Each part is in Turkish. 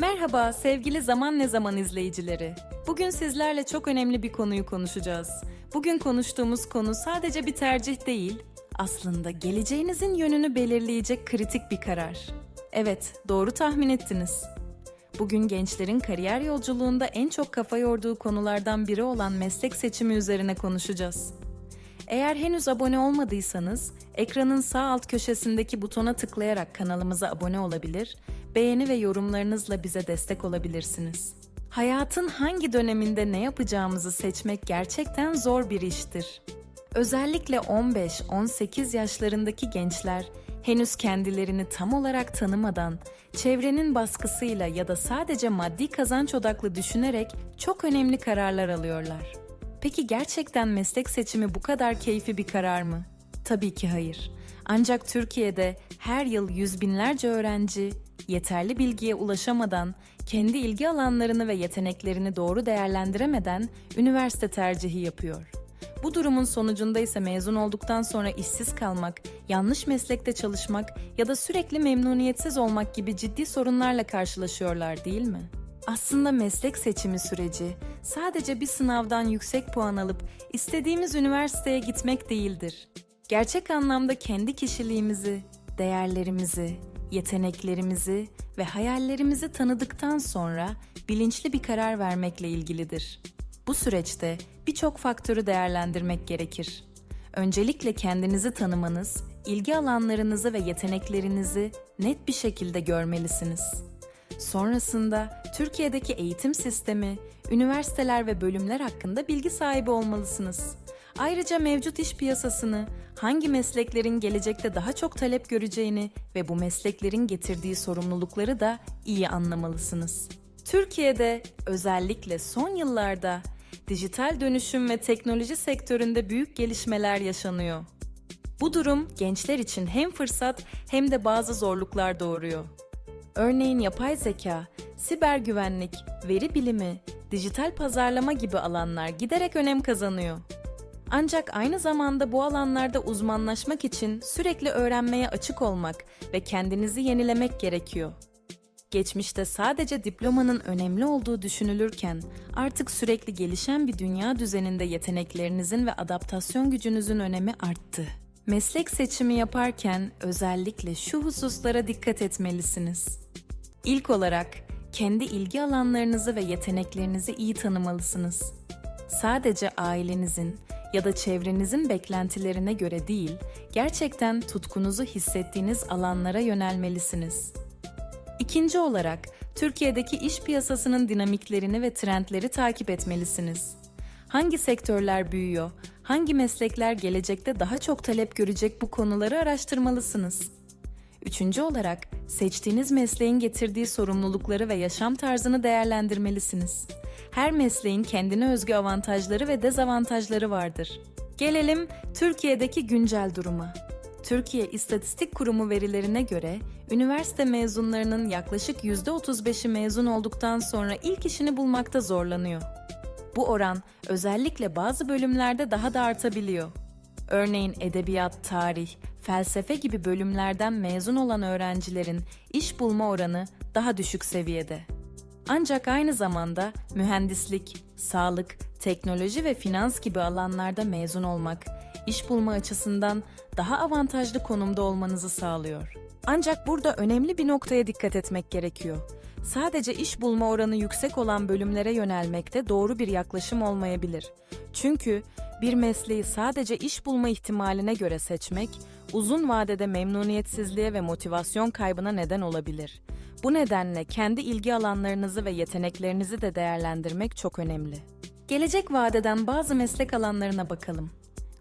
Merhaba sevgili Zaman Ne Zaman izleyicileri. Bugün sizlerle çok önemli bir konuyu konuşacağız. Bugün konuştuğumuz konu sadece bir tercih değil, aslında geleceğinizin yönünü belirleyecek kritik bir karar. Evet, doğru tahmin ettiniz. Bugün gençlerin kariyer yolculuğunda en çok kafa yorduğu konulardan biri olan meslek seçimi üzerine konuşacağız. Eğer henüz abone olmadıysanız, ekranın sağ alt köşesindeki butona tıklayarak kanalımıza abone olabilir, beğeni ve yorumlarınızla bize destek olabilirsiniz. Hayatın hangi döneminde ne yapacağımızı seçmek gerçekten zor bir iştir. Özellikle 15-18 yaşlarındaki gençler henüz kendilerini tam olarak tanımadan, çevrenin baskısıyla ya da sadece maddi kazanç odaklı düşünerek çok önemli kararlar alıyorlar. Peki gerçekten meslek seçimi bu kadar keyfi bir karar mı? Tabii ki hayır. Ancak Türkiye'de her yıl yüz binlerce öğrenci yeterli bilgiye ulaşamadan, kendi ilgi alanlarını ve yeteneklerini doğru değerlendiremeden üniversite tercihi yapıyor. Bu durumun sonucunda ise mezun olduktan sonra işsiz kalmak, yanlış meslekte çalışmak ya da sürekli memnuniyetsiz olmak gibi ciddi sorunlarla karşılaşıyorlar değil mi? Aslında meslek seçimi süreci sadece bir sınavdan yüksek puan alıp istediğimiz üniversiteye gitmek değildir. Gerçek anlamda kendi kişiliğimizi, değerlerimizi, yeteneklerimizi ve hayallerimizi tanıdıktan sonra bilinçli bir karar vermekle ilgilidir. Bu süreçte birçok faktörü değerlendirmek gerekir. Öncelikle kendinizi tanımanız, ilgi alanlarınızı ve yeteneklerinizi net bir şekilde görmelisiniz. Sonrasında Türkiye'deki eğitim sistemi, üniversiteler ve bölümler hakkında bilgi sahibi olmalısınız. Ayrıca mevcut iş piyasasını, hangi mesleklerin gelecekte daha çok talep göreceğini ve bu mesleklerin getirdiği sorumlulukları da iyi anlamalısınız. Türkiye'de özellikle son yıllarda dijital dönüşüm ve teknoloji sektöründe büyük gelişmeler yaşanıyor. Bu durum gençler için hem fırsat hem de bazı zorluklar doğuruyor. Örneğin yapay zeka, siber güvenlik, veri bilimi, dijital pazarlama gibi alanlar giderek önem kazanıyor. Ancak aynı zamanda bu alanlarda uzmanlaşmak için sürekli öğrenmeye açık olmak ve kendinizi yenilemek gerekiyor. Geçmişte sadece diplomanın önemli olduğu düşünülürken artık sürekli gelişen bir dünya düzeninde yeteneklerinizin ve adaptasyon gücünüzün önemi arttı. Meslek seçimi yaparken özellikle şu hususlara dikkat etmelisiniz. İlk olarak kendi ilgi alanlarınızı ve yeteneklerinizi iyi tanımalısınız. Sadece ailenizin ya da çevrenizin beklentilerine göre değil, gerçekten tutkunuzu hissettiğiniz alanlara yönelmelisiniz. İkinci olarak, Türkiye'deki iş piyasasının dinamiklerini ve trendleri takip etmelisiniz. Hangi sektörler büyüyor, hangi meslekler gelecekte daha çok talep görecek bu konuları araştırmalısınız. Üçüncü olarak, seçtiğiniz mesleğin getirdiği sorumlulukları ve yaşam tarzını değerlendirmelisiniz. Her mesleğin kendine özgü avantajları ve dezavantajları vardır. Gelelim Türkiye'deki güncel duruma. Türkiye İstatistik Kurumu verilerine göre üniversite mezunlarının yaklaşık %35'i mezun olduktan sonra ilk işini bulmakta zorlanıyor. Bu oran özellikle bazı bölümlerde daha da artabiliyor. Örneğin edebiyat, tarih, felsefe gibi bölümlerden mezun olan öğrencilerin iş bulma oranı daha düşük seviyede. Ancak aynı zamanda mühendislik, sağlık, teknoloji ve finans gibi alanlarda mezun olmak, iş bulma açısından daha avantajlı konumda olmanızı sağlıyor. Ancak burada önemli bir noktaya dikkat etmek gerekiyor. Sadece iş bulma oranı yüksek olan bölümlere yönelmekte doğru bir yaklaşım olmayabilir. Çünkü bir mesleği sadece iş bulma ihtimaline göre seçmek, uzun vadede memnuniyetsizliğe ve motivasyon kaybına neden olabilir. Bu nedenle kendi ilgi alanlarınızı ve yeteneklerinizi de değerlendirmek çok önemli. Gelecek vadeden bazı meslek alanlarına bakalım.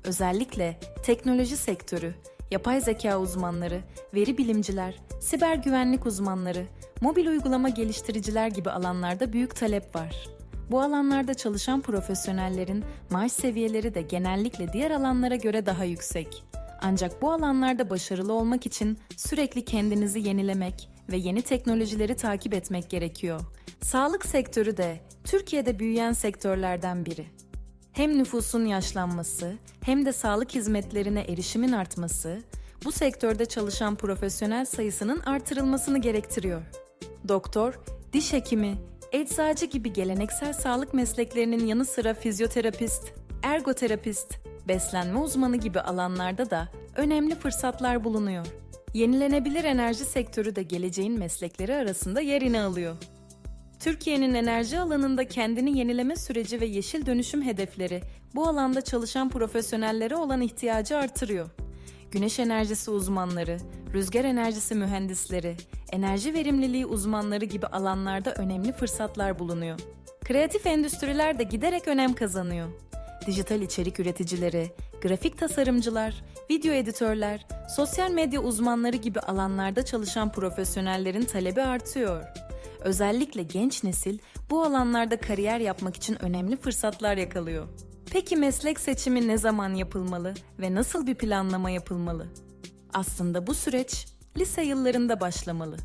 Özellikle teknoloji sektörü, yapay zeka uzmanları, veri bilimciler, siber güvenlik uzmanları, mobil uygulama geliştiriciler gibi alanlarda büyük talep var. Bu alanlarda çalışan profesyonellerin maaş seviyeleri de genellikle diğer alanlara göre daha yüksek. Ancak bu alanlarda başarılı olmak için sürekli kendinizi yenilemek ve yeni teknolojileri takip etmek gerekiyor. Sağlık sektörü de Türkiye'de büyüyen sektörlerden biri. Hem nüfusun yaşlanması hem de sağlık hizmetlerine erişimin artması bu sektörde çalışan profesyonel sayısının artırılmasını gerektiriyor. Doktor, diş hekimi, eczacı gibi geleneksel sağlık mesleklerinin yanı sıra fizyoterapist, ergoterapist, beslenme uzmanı gibi alanlarda da önemli fırsatlar bulunuyor. Yenilenebilir enerji sektörü de geleceğin meslekleri arasında yerini alıyor. Türkiye'nin enerji alanında kendini yenileme süreci ve yeşil dönüşüm hedefleri bu alanda çalışan profesyonellere olan ihtiyacı artırıyor. Güneş enerjisi uzmanları, rüzgar enerjisi mühendisleri, enerji verimliliği uzmanları gibi alanlarda önemli fırsatlar bulunuyor. Kreatif endüstriler de giderek önem kazanıyor. Dijital içerik üreticileri, grafik tasarımcılar, video editörler, sosyal medya uzmanları gibi alanlarda çalışan profesyonellerin talebi artıyor. Özellikle genç nesil bu alanlarda kariyer yapmak için önemli fırsatlar yakalıyor. Peki meslek seçimi ne zaman yapılmalı ve nasıl bir planlama yapılmalı? Aslında bu süreç lise yıllarında başlamalı.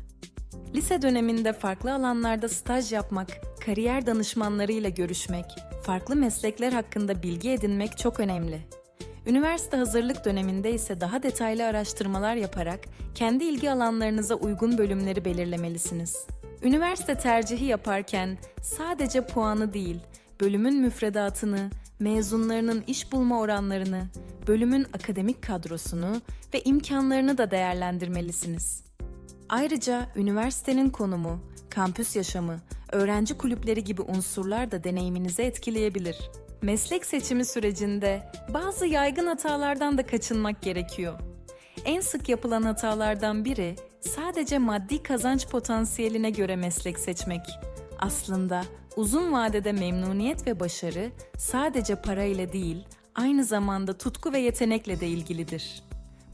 Lise döneminde farklı alanlarda staj yapmak, kariyer danışmanlarıyla görüşmek, farklı meslekler hakkında bilgi edinmek çok önemli. Üniversite hazırlık döneminde ise daha detaylı araştırmalar yaparak kendi ilgi alanlarınıza uygun bölümleri belirlemelisiniz. Üniversite tercihi yaparken sadece puanı değil, bölümün müfredatını, mezunlarının iş bulma oranlarını, bölümün akademik kadrosunu ve imkanlarını da değerlendirmelisiniz. Ayrıca üniversitenin konumu, kampüs yaşamı, öğrenci kulüpleri gibi unsurlar da deneyiminizi etkileyebilir. Meslek seçimi sürecinde bazı yaygın hatalardan da kaçınmak gerekiyor. En sık yapılan hatalardan biri sadece maddi kazanç potansiyeline göre meslek seçmek. Aslında uzun vadede memnuniyet ve başarı sadece parayla değil, aynı zamanda tutku ve yetenekle de ilgilidir.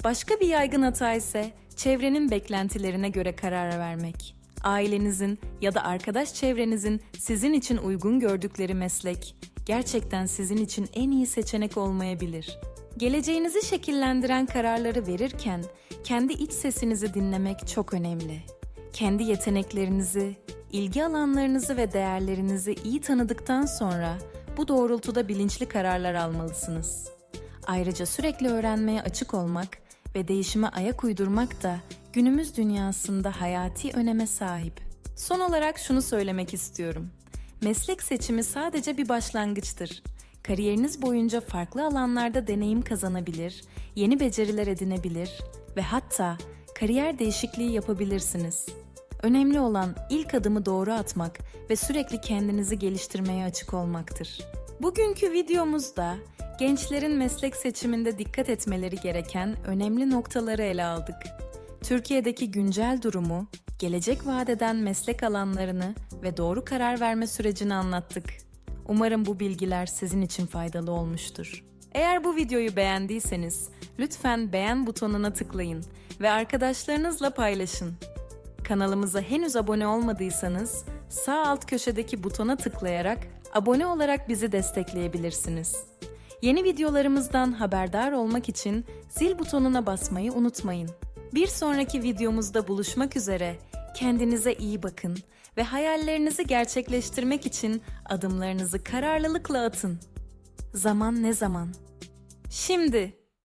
Başka bir yaygın hata ise çevrenin beklentilerine göre karar vermek. Ailenizin ya da arkadaş çevrenizin sizin için uygun gördükleri meslek gerçekten sizin için en iyi seçenek olmayabilir. Geleceğinizi şekillendiren kararları verirken kendi iç sesinizi dinlemek çok önemli. Kendi yeteneklerinizi, ilgi alanlarınızı ve değerlerinizi iyi tanıdıktan sonra bu doğrultuda bilinçli kararlar almalısınız. Ayrıca sürekli öğrenmeye açık olmak ve değişime ayak uydurmak da günümüz dünyasında hayati öneme sahip. Son olarak şunu söylemek istiyorum. Meslek seçimi sadece bir başlangıçtır. Kariyeriniz boyunca farklı alanlarda deneyim kazanabilir, yeni beceriler edinebilir ve hatta kariyer değişikliği yapabilirsiniz. Önemli olan ilk adımı doğru atmak ve sürekli kendinizi geliştirmeye açık olmaktır. Bugünkü videomuzda gençlerin meslek seçiminde dikkat etmeleri gereken önemli noktaları ele aldık. Türkiye'deki güncel durumu, gelecek vadeden meslek alanlarını ve doğru karar verme sürecini anlattık. Umarım bu bilgiler sizin için faydalı olmuştur. Eğer bu videoyu beğendiyseniz lütfen beğen butonuna tıklayın ve arkadaşlarınızla paylaşın. Kanalımıza henüz abone olmadıysanız sağ alt köşedeki butona tıklayarak abone olarak bizi destekleyebilirsiniz. Yeni videolarımızdan haberdar olmak için zil butonuna basmayı unutmayın. Bir sonraki videomuzda buluşmak üzere. Kendinize iyi bakın ve hayallerinizi gerçekleştirmek için adımlarınızı kararlılıkla atın. Zaman ne zaman? Şimdi